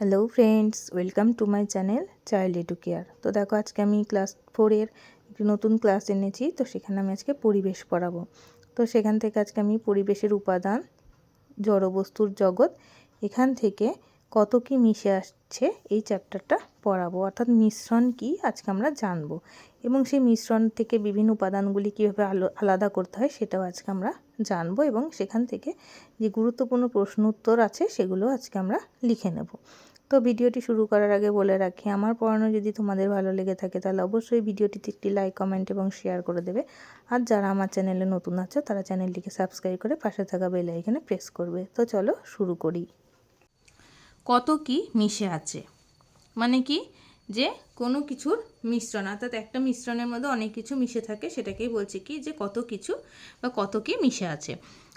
Hello friends welcome to my channel child edu care তো দেখো, আজকে আমি ক্লাস ফোরের একটি নতুন ক্লাস এনেছি, তো সেখানে আমি আজকে পরিবেশ পড়াবো। তো সেখান থেকে আজকে আমি পরিবেশের উপাদান, জড়বস্তুর জগৎ, এখান থেকে কত কি মিশে আসছে এই চ্যাপ্টারটা পড়াবো। অর্থাৎ মিশ্রণ কি আজকে আমরা জানব। এবং সেই মিশ্রণ থেকে বিভিন্ন উপাদানগুলি কীভাবে আলো, আলাদা করতে হয় সেটাও আজকে আমরা জানব এবং সেখান থেকে যে গুরুত্বপূর্ণ প্রশ্ন উত্তর আছে সেগুলো আজকে আমরা লিখে নেব। তো ভিডিওটি শুরু করার আগে বলে রাখি, আমার পড়ানো যদি তোমাদের ভালো লেগে থাকে তাহলে অবশ্যই ভিডিওটিতে একটি লাইক কমেন্ট এবং শেয়ার করে দেবে। আর যারা আমার চ্যানেলে নতুন আছে, তারা চ্যানেলটিকে সাবস্ক্রাইব করে পাশে থাকা বেল আইকনে প্রেস করবে। তো চলো শুরু করি। কত কি মিশে আছে? মানে কি? যে কোনো কিছুর মিশ্রণ, অর্থাৎ একটা মিশ্রণের মধ্যে অনেক কিছু মিশে থাকে, সেটাকেই বলছে কি? যে কত কিছু বা কত কি মিশে আছে।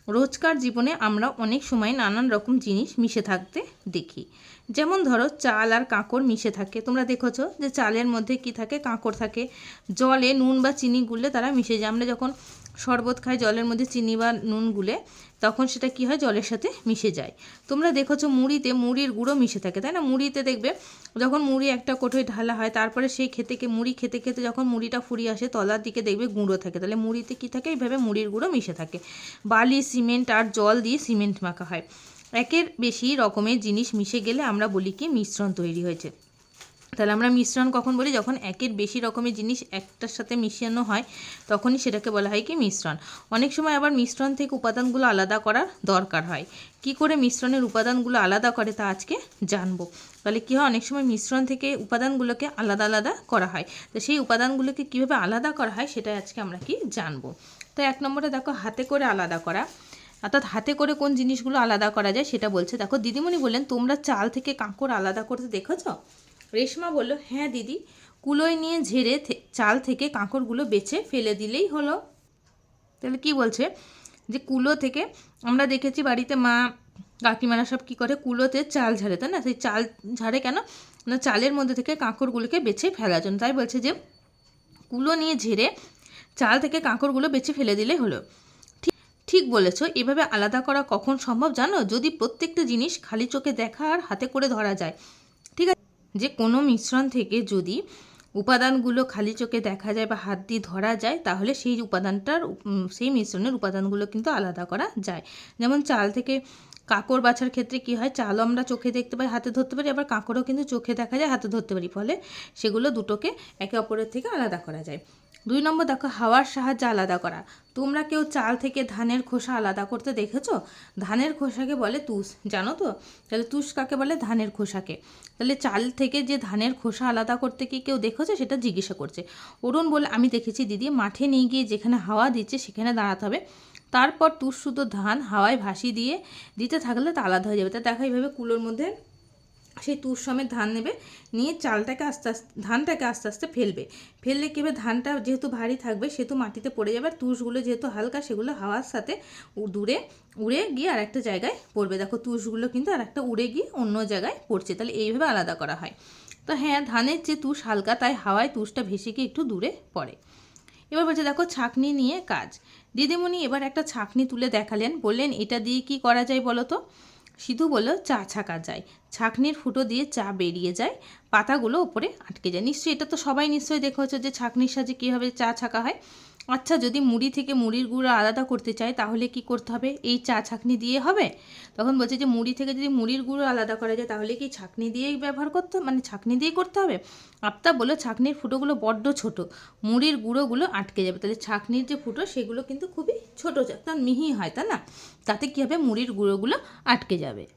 রোজকার জীবনে আমরা অনেক সময় নানান রকম জিনিস মিশে থাকতে দেখি। যেমন ধরো, চাল আর কাঁকড় মিশে থাকে। তোমরা দেখেছ যে চালের মধ্যে কি থাকে? কাঁকড় থাকে। জলে নুন বা চিনি গুলে তারা মিশে যায়। আমরা যখন শরবত খাই, জলের মধ্যে চিনি বা নুন গুলে তখন সেটা কি হয়? জলের সাথে মিশে যায়। তোমরা দেখেছ মুড়িতে মুড়ির গুঁড়ো মিশে থাকে, তাই না? মুড়িতে দেখবে যখন মুড়ি একটা কোটোয় ঢালা হয়, তারপরে সেই খেতে, মুড়ি খেতে খেতে যখন মুড়িটা ফুরিয়ে আসে, তলার দিকে দেখবে গুঁড়ো থাকে। তাহলে মুড়িতে কি থাকে? এইভাবে মুড়ির গুঁড়ো মিশে থাকে। বালি, সিমেন্ট আর জল দিয়ে সিমেন্ট মাখা হয়। একের বেশি রকমের জিনিস মিশে গেলে আমরা বলি কি? মিশ্রণ তৈরি হয়েছে। তাহলে আমরা মিশ্রণ কখন বলি? যখন একের বেশি রকমের জিনিস একটার সাথে মিশানো হয়, তখনই সেটাকে বলা হয় কি? মিশ্রণ। অনেক সময় আবার মিশ্রণ থেকে উপাদানগুলো আলাদা করার দরকার হয়। কি করে মিশ্রণের উপাদানগুলো আলাদা করে তা আজকে জানব। তাহলে কী হয়? অনেক সময় মিশ্রণ থেকে উপাদানগুলোকে আলাদা আলাদা করা হয়। তো সেই উপাদানগুলোকে কীভাবে আলাদা করা হয় সেটা আজকে আমরা কি জানব। তো এক নম্বরে দেখো, হাতে করে আলাদা করা। অর্থাৎ হাতে করে কোন জিনিসগুলো আলাদা করা যায় সেটা বলছে। দেখো, দিদিমণি বললেন, তোমরা চাল থেকে কাঁকড় আলাদা করতে দেখেছ? রেশমা বলল হ্যাঁ দিদি, কুলোয় নিয়ে ঝেড়ে চাল থেকে কাঁকড়গুলো বেছে ফেলে দিলেই হলো। তাহলে কি বলছে? যে কুলো থেকে আমরা দেখেছি বাড়িতে মা, কাকিমারা সব কী করে? কুলোতে চাল ঝাড়ে, তাই না? সেই চাল ঝাড়ে কেন? না, চালের মধ্যে থেকে কাঁকড়গুলোকে বেছে ফেলার জন্য। তাই বলছে যে, কুলো নিয়ে ঝেড়ে চাল থেকে কাঁকড়গুলো বেছে ফেলে দিলে হলো। ঠিক ঠিক বলেছ, এভাবে আলাদা করা কখন সম্ভব জানো? যদি প্রত্যেকটা জিনিস খালি চোখে দেখা আর হাতে করে ধরা যায়। ঠিক আছে? যে কোনো মিশ্রণ থেকে যদি উপাদানগুলো খালি চোখে দেখা যায় বা হাত দিয়ে ধরা যায়, তাহলে সেই উপাদানটার সেই মিশ্রণের উপাদানগুলো কিন্তু আলাদা করা যায়। যেমন চাল থেকে কাঁকড় বাছার ক্ষেত্রে কি হয়, চালও আমরা চোখে দেখতে পাই, হাতে ধরতে পারি, আবার কাঁকড়ও কিন্তু চোখে দেখা যায়, হাতে ধরতে পারি। ফলে সেগুলো দুটোকে একে অপরের থেকে আলাদা করা যায়। দুই নম্বর দেখো, হাওয়ার সাহায্যে আলাদা করা। তোমরা কেউ চাল থেকে ধানের খোসা আলাদা করতে দেখেছ? ধানের খোসাকে বলে তুষ, জানো তো? তাহলে তুষ কাকে বলে? ধানের খোসাকে। তাহলে চাল থেকে যে ধানের খোসা আলাদা করতে কি কেউ দেখেছ? সেটা জিজ্ঞাসা করছে। অরুণ বলে, আমি দেখেছি দিদি, মাঠে নিয়ে গিয়ে যেখানে হাওয়া দিচ্ছে সেখানে দাঁড়াতে হবে। তারপর তুষ শুধু ধান, হাওয়ায় ভাসি দিয়ে দিতে থাকলে তা আলাদা হয়ে যাবে। তা দেখা এইভাবে কুলোর মধ্যে সেই তুর সমেত ধান নেবে, নিয়ে চালটাকে আস্তে আস্তে, ধানটাকে আস্তে আস্তে ফেলবে। ফেললে কী হবে? ধানটা যেহেতু ভারী থাকবে, সেহেতু মাটিতে পড়ে যাবে, আর তুষগুলো যেহেতু হালকা, সেগুলো হাওয়ার সাথে দূরে উড়ে গিয়ে আর একটা জায়গায় পড়বে। দেখো, তুষগুলো কিন্তু আর একটা উড়ে গিয়ে অন্য জায়গায় পড়ছে। তাহলে এইভাবে আলাদা করা হয়। তো হ্যাঁ ধানের যে তুষ হালকা, তাই হাওয়ায় তুষটা ভেসে গিয়ে একটু দূরে পড়ে। এবার বলছে, দেখো, ছাকনি নিয়ে কাজ। দিদিমণি এবার একটা ছাকনি তুলে দেখালেন। বললেন, এটা দিয়ে কি করা যায় বলো তো? সিধু বলল, চা ছাকা যায়। ছাঁকনির ফুটো দিয়ে চা বেরিয়ে যায়। পাতাগুলো ওপরে আটকে যায়। নিশ্চয়ই, এটা তো সবাই নিশ্চয়ই দেখেছ যে ছাঁকনির সাহায্যে কীভাবে চা ছাকা হয়। আচ্ছা যদি মুড়ি থেকে মুড়ির গুঁড়ো আলাদা করতে চাই তাহলে কি করতে হবে? এই চা ছাঁকনি দিয়ে হবে? তখন বলছে যে, মুড়ি থেকে যদি মুড়ির গুঁড়ো আলাদা করা যায়, তাহলে কি ছাকনি দিয়েই ব্যবহার করতে মানে ছাঁকনি দিয়েই করতে হবে? আপতা বলে ছাঁকনির ফুটোগুলো বড্ড ছোট। মুড়ির গুঁড়োগুলো আটকে যাবে। তাহলে ছাঁকনির যে ফুটো, সেগুলো কিন্তু খুবই ছোটো তার মিহি হয়, তাই না? তাতে কী হবে? মুড়ির গুঁড়োগুলো আটকে যাবে।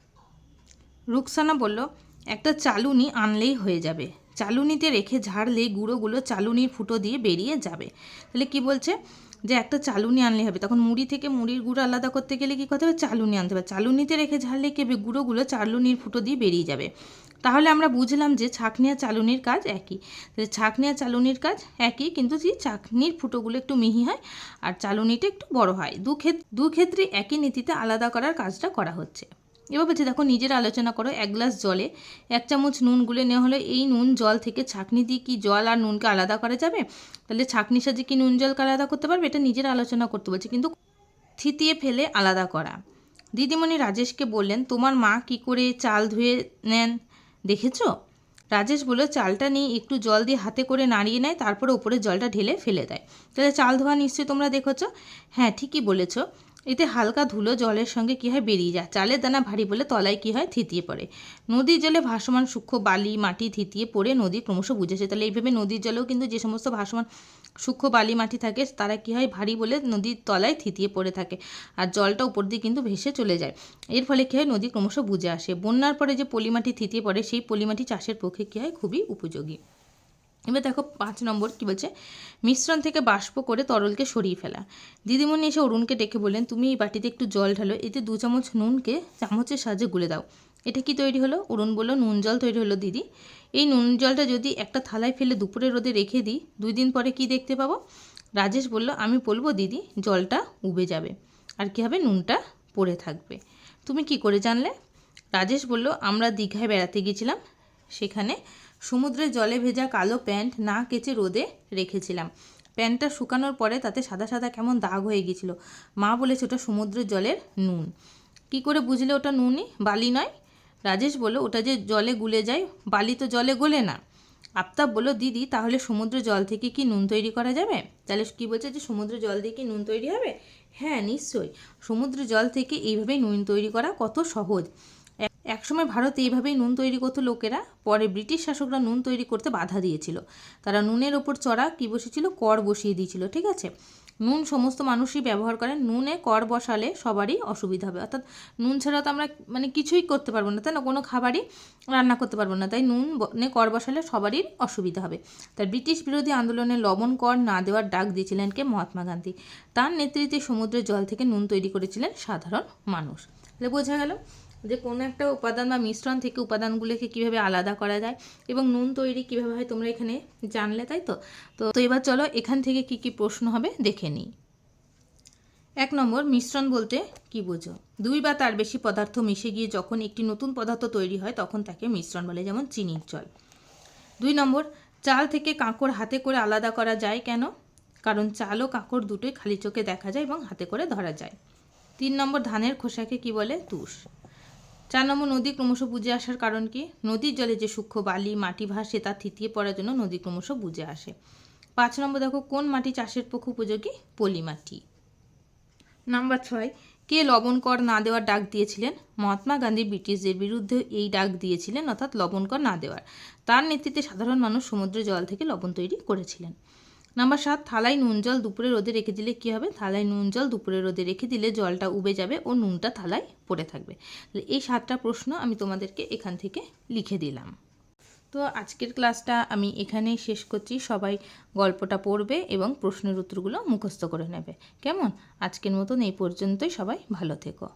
রুকসানা বলল, একটা চালুনি আনলেই হয়ে যাবে। চালুনিতে রেখে ঝাড়লে গুঁড়োগুলো চালুনির ফুটো দিয়ে বেরিয়ে যাবে। তাহলে কি বলছে? যে একটা চালুনি আনলে হবে। তখন মুড়ি থেকে মুড়ির গুঁড়ো আলাদা করতে গেলে কী করতে হবে? চালুনি আনতে হবে। চালুনিতে রেখে ঝাড়লে কি হবে? গুঁড়োগুলো চালুনির ফুটো দিয়ে বেরিয়ে যাবে। তাহলে আমরা বুঝলাম যে ছাঁকনি চালুনির কাজ একই। তাহলে ছাঁকনি চালুনির কাজ একই, কিন্তু যে ছাঁকনির ফুটোগুলো একটু মিহি হয় আর চালুনিটা একটু বড় হয়। দু ক্ষেত্রে দু ক্ষেত্রে একই নীতিতে আলাদা করার কাজটা করা হচ্ছে। এবার বলছে দেখো নিজের আলোচনা করো, এক গ্লাস জলে এক চামচ নুন গুলে নেওয়া হলে এই নুন জল থেকে ছাঁকনি দিয়ে কি জল আর নুনকে আলাদা করা যাবে? তাহলে ছাঁকনির সাজে কি নুন জলকে আলাদা করতে পারবে? এটা নিজের আলোচনা করতে বলছে, কিন্তু থিতিয়ে ফেলে আলাদা করা। দিদিমণি রাজেশকে বললেন, তোমার মা কি করে চাল ধুয়ে নেন? দেখেছ? রাজেশ বলল, চালটা নিয়ে একটু জল দিয়ে হাতে করে নাড়িয়ে নেয়, তারপরে ওপরে জলটা ঢেলে ফেলে দেয়। তাহলে চাল ধোয়া নিশ্চয়ই তোমরা দেখেছ? হ্যাঁ ঠিকই বলেছ। এতে হালকা ধুলো জলের সঙ্গে কী হয় বেরিয়ে যায়। চালের দানা ভারী বলে তলায় কী হয় থিতিয়ে পড়ে। নদীর জলে ভাসমান সূক্ষ্ম বালি, মাটি থিতিয়ে পড়ে নদী ক্রমশ বুঝেছে। তাহলে এইভাবে নদীর জলেও কিন্তু যে সমস্ত ভাসমান সূক্ষ্ম বালি, মাটি থাকে, তারা কী হয় ভারী বলে নদীর তলায় থিতিয়ে পড়ে থাকে আর জলটা উপর দিয়ে কিন্তু ভেসে চলে যায়। এর ফলে কী হয় নদী ক্রমশ বুঝে আসে। বন্যার পরে যে পলিমাটি থিতিয়ে পড়ে, সেই পলিমাটি চাষের পক্ষে কী হয় খুবই উপযোগী। এবার দেখো পাঁচ নম্বর কি বলছে? মিশ্রণ থেকে বাষ্প করে তরলকে সরিয়ে ফেলা। দিদিমণি এসে অরুণকে ডেকে বললেন, তুমি এই বাটিতে একটু জল ঢালো, এতে দু চামচ নুনকে চামচের সাহায্যে গুলে দাও। এটা কি তৈরি হলো? অরুণ বলল, নুন জল তৈরি হলো, দিদি। এই নুন জলটা যদি একটা থালায় ফেলে দুপুরে রোদে রেখে দিই, দুই দিন পরে কি দেখতে পাবো? রাজেশ বলল, আমি বলব দিদি, জলটা উবে যাবে। আর কি হবে? নুনটা পড়ে থাকবে। তুমি কি করে জানলে? রাজেশ বলল, আমরা দীঘায় বেড়াতে গিয়েছিলাম সেখানে সমুদ্রের জলে ভেজা কালো প্যান্ট না কেচে রোদে রেখেছিলাম। প্যান্টটা শুকানোর পরে তাতে সাদা সাদা কেমন দাগ হয়ে গিয়েছিল। মা বলেছে ওটা সমুদ্রের জলের নুন। কি করে বুঝলে ওটা নুনই? বালি নয়? রাজেশ বলল, ওটা যে জলে গুলে যায়, বালি তো জলে গলে না। আফতাব বলল, দিদি, তাহলে সমুদ্র জল থেকে কি নুন তৈরি করা যাবে? তাহলে কি বলছে যে সমুদ্র জল দিয়ে কি নুন তৈরি হবে? হ্যাঁ নিশ্চয়ই। সমুদ্র জল থেকে এইভাবেই নুন তৈরি করা কত সহজ। একসময় ভারতে এইভাবেই নুন তৈরি করতো লোকেরা, পরে ব্রিটিশ শাসকরা নুন তৈরি করতে বাধা দিয়েছিল। তারা নুনের ওপর চড়া কী বসেছিল? কর বসিয়ে দিয়েছিল, ঠিক আছে? নুন সমস্ত মানুষই ব্যবহার করেন। নুনে কর বসালে সবারই অসুবিধা হবে। অর্থাৎ নুন ছাড়া তো আমরা মানে কিছুই করতে পারব না, তাই না? কোনো খাবারই রান্না করতে পারব না। তাই নুন কর বসালে সবারই অসুবিধা হবে। তাই ব্রিটিশ বিরোধী আন্দোলনে লবণ কর না দেওয়ার ডাক দিয়েছিলেন কে? মহাত্মা গান্ধী। তার নেতৃত্বে সমুদ্রের জল থেকে নুন তৈরি করেছিলেন সাধারণ মানুষ। তাহলে বোঝা গেল যে কোনো একটা উপাদান বা মিশ্রণ থেকে উপাদানগুলোকে কীভাবে আলাদা করা যায় এবং নুন তৈরি কীভাবে হয় তোমরা এখানে জানলে, তাই তো? তো তো এবার চলো এখান থেকে কি কি প্রশ্ন হবে দেখে নিই। এক নম্বর, মিশ্রণ বলতে কি বোঝো? দুই বা তার বেশি পদার্থ মিশে গিয়ে যখন একটি নতুন পদার্থ তৈরি হয়, তখন তাকে মিশ্রণ বলে, যেমন চিনির জল। দুই নম্বর, চাল থেকে কাঁকড় হাতে করে আলাদা করা যায় কেন? কারণ চাল ও কাঁকড় দুটোই খালি চোখে দেখা যায় এবং হাতে করে ধরা যায়। তিন নম্বর, ধানের খোসাকে কি বলে? তুষ। চার নম্বর নদী ক্রমশ বুঝে আসার কারণ কি? নদীর জলে যে সূক্ষ্ম বালি, মাটি ভাসে তা থিতিয়ে পড়ার জন্য নদী ক্রমশ বুঝে আসে। পাঁচ নম্বর দেখো, কোন মাটি চাষের পক্ষে উপযোগী? পলি মাটি। নাম্বার ছয়, কে লবণ কর না দেওয়ার ডাক দিয়েছিলেন? মহাত্মা গান্ধী ব্রিটিশদের বিরুদ্ধে এই ডাক দিয়েছিলেন, অর্থাৎ লবণ কর না দেওয়ার। তার নেতৃত্বে সাধারণ মানুষ সমুদ্র জল থেকে লবণ তৈরি করেছিলেন। নাম্বার সাত, থালায় নুন জল দুপুরে রোদে রেখে দিলে কী হবে? থালায় নুন জল দুপুরে রোদে রেখে দিলে জলটা উবে যাবে ও নুনটা থালায় পড়ে থাকবে। এই সাতটা প্রশ্ন আমি তোমাদেরকে এখান থেকে লিখে দিলাম। তো আজকের ক্লাসটা আমি এখানেই শেষ করছি। সবাই গল্পটা পড়বে এবং প্রশ্নের উত্তরগুলো মুখস্থ করে নেবে। কেমন? আজকের মতন এই পর্যন্তই। সবাই ভালো থেকো।